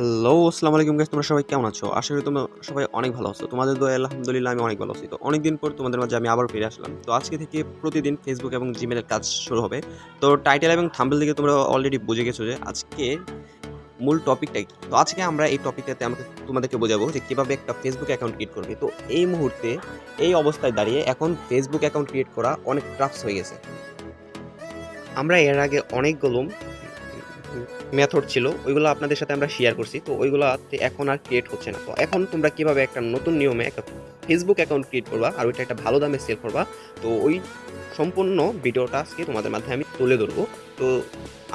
Hello আসসালামু আলাইকুম guys তোমরা সবাই কেমন আছো? আশা করি তোমরা সবাই অনেক ভালো আছো। তোমাদের দোয়া আলহামদুলিল্লাহ আমি অনেক ভালো আছি। তো অনেকদিন পর তোমাদের মাঝে আমি আবার ফিরে আসলাম। তো আজকে থেকে প্রতিদিন ফেসবুক এবং জিমেলের কাজ শুরু হবে। তো টাইটেল এবং থাম্বেল দিকে তোমরা অলরেডি বুঝে গেছো যে আজকে মূল টপিকটাই কি? তো আজকে আমরা এই টপিকটাতে আমাকে তোমাদেরকে বোঝাবো যে কীভাবে একটা ফেসবুক অ্যাকাউন্ট ক্রিয়েট করবে। তো এই মুহূর্তে এই অবস্থায় দাঁড়িয়ে এখন ফেসবুক অ্যাকাউন্ট ক্রিয়েট করা অনেক টাফস হয়ে গেছে। আমরা এর আগে অনেকগুলো মেথড ছিল, ওইগুলো আপনাদের সাথে আমরা শেয়ার করছি। তো ওইগুলোতে এখন আর ক্রিয়েট হচ্ছে না। তো এখন তোমরা কীভাবে একটা নতুন নিয়মে একটা ফেসবুক অ্যাকাউন্ট ক্রিয়েট করবা আর ওইটা একটা ভালো দামে সেল করবা, তো ওই সম্পূর্ণ ভিডিওটা আজকে তোমাদের মাধ্যমে আমি তুলে ধরবো। তো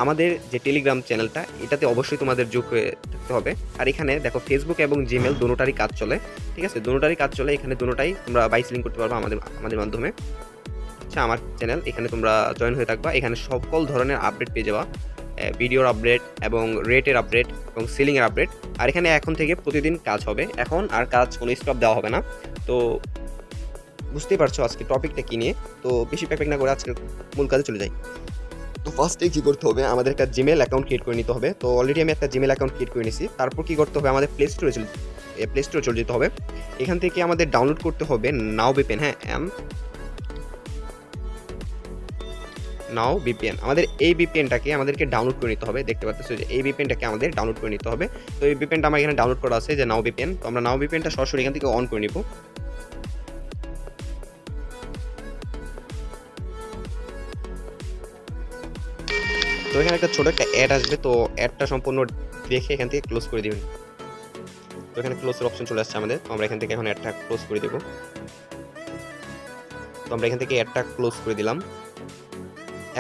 আমাদের যে টেলিগ্রাম চ্যানেলটা এটাতে অবশ্যই তোমাদের যোগ হয়ে থাকতে হবে। আর এখানে দেখো ফেসবুক এবং জিমেল দুটারই কাজ চলে, ঠিক আছে? দুটোটারই কাজ চলে, এখানে দুটোটাই তোমরা বাইস লিঙ্ক করতে পারবা আমাদের আমাদের মাধ্যমে। আচ্ছা আমার চ্যানেল এখানে তোমরা জয়েন হয়ে থাকবা। এখানে সকল ধরনের আপডেট পেয়ে যাবা। ভিডিওর আপডেট এবং রেটের আপডেট এবং সিলিংয়ের আপডেট আর এখানে এখন থেকে প্রতিদিন কাজ হবে। এখন আর কাজ, কোনো স্টপ দেওয়া হবে না। তো বুঝতেই পারছ আজকে টপিকটা কী নিয়ে। তো বেশি প্যাক না করে আজকে মূল কাজে চলে যাই। তো ফার্স্টে কী করতে হবে? আমাদের একটা জিমেল অ্যাকাউন্ট ক্রিয়েট করে নিতে হবে। তো অলরেডি আমি একটা জিমেল অ্যাকাউন্ট ক্রিয়েট করে নিয়েছি তারপর কী করতে হবে? আমাদের প্লে স্টোরে চলে প্লে স্টোরে চলে যেতে হবে। এখান থেকে আমাদের ডাউনলোড করতে হবে নাও বিপেন হ্যাঁ এম নাও বিপিএন আমাদের এই বিপিএনটাকে আমাদেরকে ডাউনলোড করে নিতে হবে। দেখতে পাচ্ছি যে এই বিপিএনটাকে আমাদের ডাউনলোড করে নিতে হবে। তো এই বিপিএনটা আমার এখানে ডাউনলোড করা আছে যে নাও বিপিএন তো আমরা নাও বিপিএনটা সরাসরি এখান থেকে অন করে নিব। তো এখানে একটা ছোট একটা অ্যাড আসবে। তো অ্যাডটা সম্পূর্ণ দেখে এখান থেকে ক্লোজ করে দিবেন। তো এখানে ক্লোজের অপশন চলে আসছে আমাদের। তো আমরা এখান থেকে এখন অ্যাডটা ক্লোজ করে দেবো। তো আমরা এখান থেকে অ্যাডটা ক্লোজ করে দিলাম।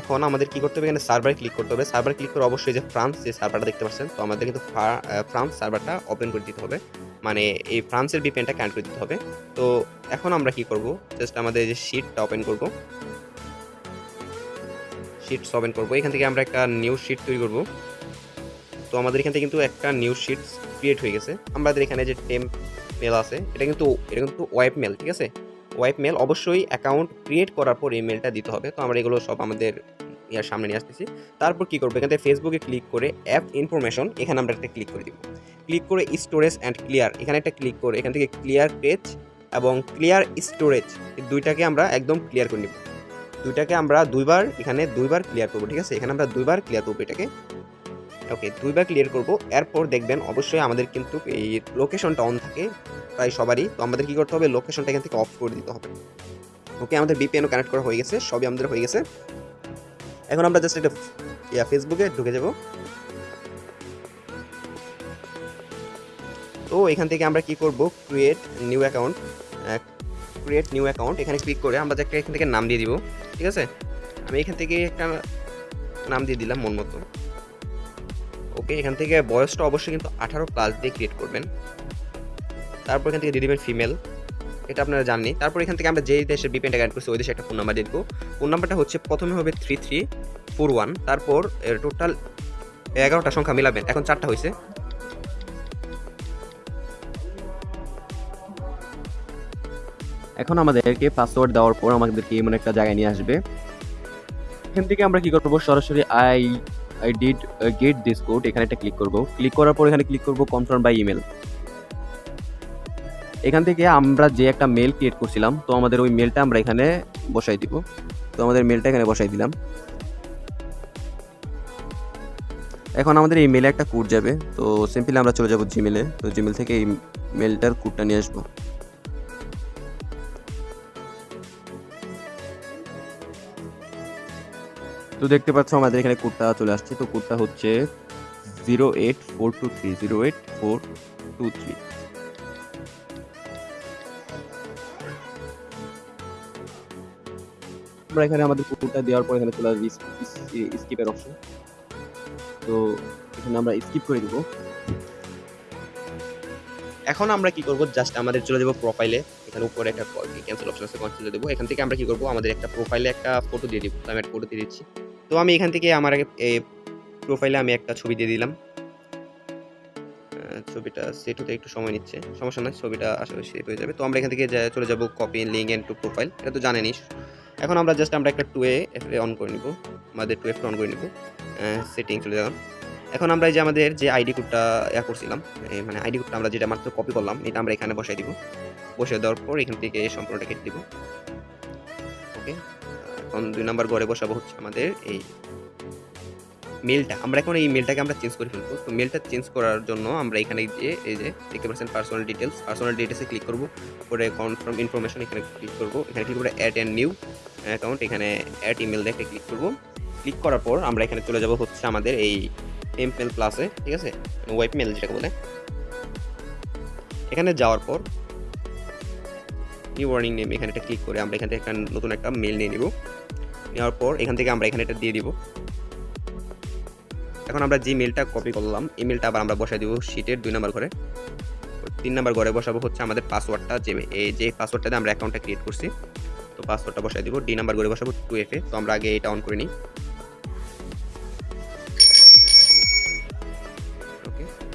এখন আমাদের কি করতে হবে? এখানে সার্ভার ক্লিক করতে হবে। সার্ভার ক্লিক করে অবশ্যই যে ফ্রান্স যে সার্ভারটা দেখতে পাচ্ছেন, তো আমাদের কিন্তু ফ্রান্স সার্ভারটা ওপেন করে দিতে হবে। মানে এই ফ্রান্সের বিপেনটা কানেক্ট করে দিতে হবে। তো এখন আমরা কি করব? জাস্ট আমাদের যে শিটটা ওপেন করব। শিটস ওপেন করব। এখান থেকে আমরা একটা নিউ শিট তৈরি করব। তো আমাদের এখান থেকে কিন্তু একটা নিউ শিট ক্রিয়েট হয়ে গেছে। আমাদের এখানে যে টেম্প মেল আছে, এটা কিন্তু এটা কিন্তু ওয়েব মেল ঠিক আছে? ওয়াইপ মেল অবশ্যই অ্যাকাউন্ট ক্রিয়েট করার পর এই মেলটা দিতে হবে। তো আমরা এগুলো সব আমাদের ইয়ার সামনে নিয়ে আসতেছি। তারপর কী করব? এখান থেকে ফেসবুকে ক্লিক করে অ্যাপ ইনফরমেশন এখানে আমরা একটা ক্লিক করে দিব। ক্লিক করে স্টোরেজ অ্যান্ড ক্লিয়ার এখানে একটা ক্লিক করে, এখান থেকে ক্লিয়ার পেজ এবং ক্লিয়ার স্টোরেজ দুইটাকে আমরা একদম ক্লিয়ার করে নিব। দুইটাকে আমরা দুইবার, এখানে দুইবার ক্লিয়ার করব, ঠিক আছে? এখানে আমরা দুইবার ক্লিয়ার করব এটাকে। ওকে দুইবার ক্লিয়ার করব। এরপর দেখবেন অবশ্যই আমাদের কিন্তু এই লোকেশনটা অন থাকে প্রায় সবারই। তো আমাদের কী করতে হবে? লোকেশনটা এখান থেকে অফ করে দিতে হবে। ওকে, আমাদের বিপিএনও কানেক্ট করা হয়ে গেছে, সবই আমাদের হয়ে গেছে। এখন আমরা জাস্ট এটা, ইয়া ফেসবুকে ঢুকে যাব। তো এখান থেকে আমরা কি করব? Create new account create new account এখানে ক্লিক করে আমরা একটা এখান থেকে নাম দিয়ে দিব। ঠিক আছে? আমি এখান থেকে একটা নাম দিয়ে দিলাম মন মতো। ওকে, এখান থেকে বয়সটা অবশ্যই কিন্তু আঠারো প্লাস দিয়ে ক্রিয়েট করবেন। তারপর এখান থেকে দিয়ে দেবেন ফিমেল এটা আপনারা জাননি। তারপর এখান থেকে আমরা যেই দেশের বিপেনটা অ্যাড করছি, ওই দেশে একটা ফোন নাম্বার দিয়ে দেবো। ফোন নাম্বারটা হচ্ছে প্রথমে হবে থ্রি থ্রি ফোর ওয়ান তারপর টোটাল এগারোটা সংখ্যা মিলাবেন। এখন চারটা হয়েছে। এখন আমাদেরকে পাসওয়ার্ড দেওয়ার পর আমাদেরকে এমন একটা জায়গায় নিয়ে আসবে। এখান থেকে আমরা কি করব? সরাসরি I I did get this code এখানে একটা ক্লিক করব। ক্লিক করার পর এখানে ক্লিক করব কনফার্ম বাই ইমেল এখান থেকে আমরা যে একটা মেল ক্রিয়েট করছিলাম, তো আমাদের ওই মেলটা আমরা এখানে বসাই দিব। তো আমাদের মেলটা এখানে বসাই দিলাম। এখন আমাদের এই মেলে একটা কোড যাবে। তো সিম্পলি আমরা চলে যাব জিমেলে তো জিমেল থেকে এই মেলটার কোডটা নিয়ে আসব। তো দেখতে পাচ্ছ আমাদের এখানে কোডটা চলে আসছে। তো কোডটা হচ্ছে zero eight four two three zero eight four two three আমরা এখানে আমাদের কোডটা দেওয়ার পর এখানে চলে আসবে স্কিপের অপশন তো এখানে আমরা স্কিপ করে দিব। এখন আমরা কি করব? জাস্ট আমাদের চলে যাব প্রোফাইলে এখানে উপরে একটা ক্যান্সেল অপশন আছে ক্যান্সেল দেবো। এখান থেকে আমরা কি করব? আমাদের একটা প্রোফাইলে একটা ফটো দিয়ে দিব। আমি একটা ফটো দিয়ে দিচ্ছি। তো আমি এখান থেকে আমার এই প্রোফাইলে আমি একটা ছবি দিয়ে দিলাম। ছবিটা সেট হতে একটু সময় নিচ্ছে, সমস্যা নয় ছবিটা আসলে সেট হয়ে যাবে। তো আমরা এখান থেকে চলে যাব copy link and to profile এটা তো জানেনই। এখন আমরা জাস্ট আমরা একটা টু এ অন করে নিব, আমাদের টু এফ অন করে নিব সেটিং চলে যাবেন এখন আমরা এই যে আমাদের যে আইডি কোডটা ইয়া করছিলাম মানে আইডি কোডটা আমরা যেটা মাত্র কপি করলাম, এটা আমরা এখানে বসাই দিব। বসে দেওয়ার পর এখান থেকে সম্পূর্ণটা কেটে দিব। ওকে এখন দুই নাম্বার ঘরে বসাবো হচ্ছে আমাদের এই মেলটা আমরা এখন এই মেলটাকে আমরা চেঞ্জ করে ফেলব। তো মেলটা চেঞ্জ করার জন্য আমরা এখানে গিয়ে এই যে দেখতে পাচ্ছেন পার্সোনাল ডিটেলস পার্সোনাল ডিটেলসে ক্লিক করব। পরে কনফার্ম ইনফরমেশন এখানে ক্লিক করব। এখানে ক্লিক করে অ্যাড অ্যান্ড নিউ অ্যাকাউন্ট এখানে অ্যাড ইমেল দেখে ক্লিক করব। ক্লিক করার পর আমরা এখানে চলে যাব হচ্ছে আমাদের এই টেম্প মেল প্লাসে ঠিক আছে? ওয়েব মেল যেটাকে বলে। এখানে যাওয়ার পর নিউ ওয়ার্নিং নেম এখানে একটা ক্লিক করে আমরা এখান থেকে একটা নতুন একটা মেল নিয়ে নেব। নেওয়ার পর এখান থেকে আমরা এখানে এটা দিয়ে দিব। এখন আমরা যে মেলটা কপি করলাম, এই মেলটা আবার আমরা বসাই দিব শিটের দুই নম্বর ঘরে। তিন নম্বর ঘরে বসাবো হচ্ছে আমাদের পাসওয়ার্ডটা যে এই যে পাসওয়ার্ডটাতে আমরা অ্যাকাউন্টটা ক্রিয়েট করছি, তো পাসওয়ার্ডটা বসাই দিব। ডি নাম্বার ঘরে বসাবো টু এফ এ, তো আমরা আগে এটা অন করে নিই।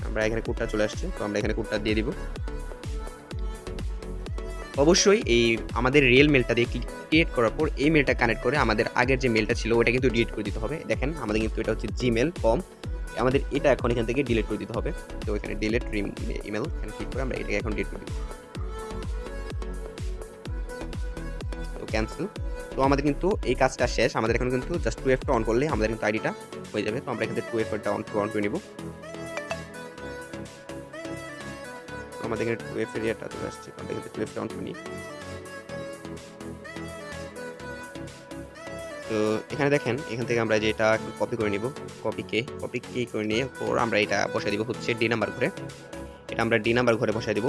আমরা এখানে কোডটা চলে আসছে, তো আমরা এখানে কোডটা দিয়ে দিব। অবশ্যই এই আমাদের রিয়েল মেলটা দিয়ে ক্রিয়েট করার পর এই মেলটা কানেক্ট করে আমাদের আগের যে মেলটা ছিল ওটা কিন্তু ডিলিট করে দিতে হবে। দেখেন, আমাদের কিন্তু এটা হচ্ছে জিমেল কম আমাদের এটা এখন এখান থেকে ডিলিট করে দিতে হবে। তো এখানে ডিলিট ইমেল এখানে ক্লিক করে আমরা এটাকে এখন ডিলিট করে দিব তো ক্যান্সেল তো আমাদের কিন্তু এই কাজটা শেষ। আমাদের এখন কিন্তু জাস্ট টু এফটা অন করলে আমাদের কিন্তু আইডিটা হয়ে যাবে। তো আমরা এখান থেকে টু এফটা অন অন করে নিব। আমাদের এখানে টু এফ এরিয়াটা চলে আসছে তো আমরা এখানে টু এফটা অন করে নিই তো এখানে দেখেন, এখান থেকে আমরা যেটা কপি করে নিব কপিকে কপি কি করে নিয়ে পর আমরা এটা বসাই দিব হচ্ছে ডি নাম্বার ঘরে। এটা আমরা ডি নাম্বার ঘরে বসাই দিব।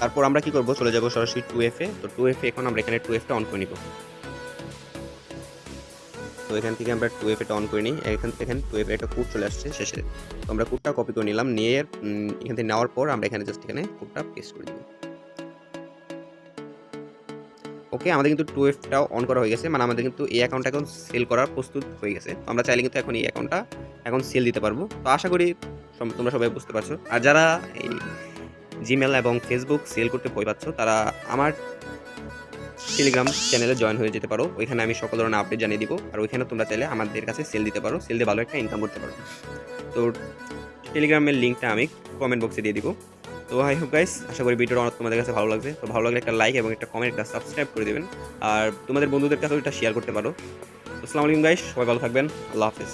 তারপর আমরা কি করব? চলে যাব সরাসরি টু এফ তো টু এফ এখন আমরা এখানে টু এফটা অন করে নিব। তো এখান থেকে আমরা টু এফ এটা অন করে নিই। এখান থেকে টু এফ একটা কোড চলে আসছে। শেষে তো আমরা কোডটা কপি করে নিলাম। নিয়ে এখান থেকে নেওয়ার পর আমরা এখানে জাস্ট এখানে কোডটা পেস্ট করে দিব ওকে আমাদের কিন্তু টু এফটাও অন করা হয়ে গেছে। মানে আমাদের কিন্তু এই অ্যাকাউন্টটা এখন সেল করার প্রস্তুত হয়ে গেছে। তো আমরা চাইলে কিন্তু এখন এই অ্যাকাউন্টটা এখন সেল দিতে পারব। তো আশা করি তোমরা সবাই বুঝতে পারছ। আর যারা এই জিমেল এবং ফেসবুক সেল করতে ভয় পাচ্ছ, তারা আমার টেলিগ্রাম চ্যানেলে জয়েন হয়ে যেতে পারো। ওইখানে আমি সকল ধরনের আপডেট জানিয়ে দিব। আর ওইখানে তোমরা চাইলে আমাদের কাছে সেল দিতে পারো। সেল দিয়ে ভালো একটা ইনকাম করতে পারো। তো টেলিগ্রামের লিঙ্কটা আমি কমেন্ট বক্সে দিয়ে দিব। তো হাই হোপ গাইস আশা করি ভিডিওটা অনেক তোমাদের কাছে ভালো লাগবে। তো ভালো লাগলে একটা লাইক এবং একটা কমেন্ট একটা সাবস্ক্রাইব করে দেবেন। আর তোমাদের বন্ধুদের কাছেও এটা শেয়ার করতে পারো। আসসালামু আলাইকুম গাইস সবাই ভালো থাকবেন। আল্লাহ হাফেজ।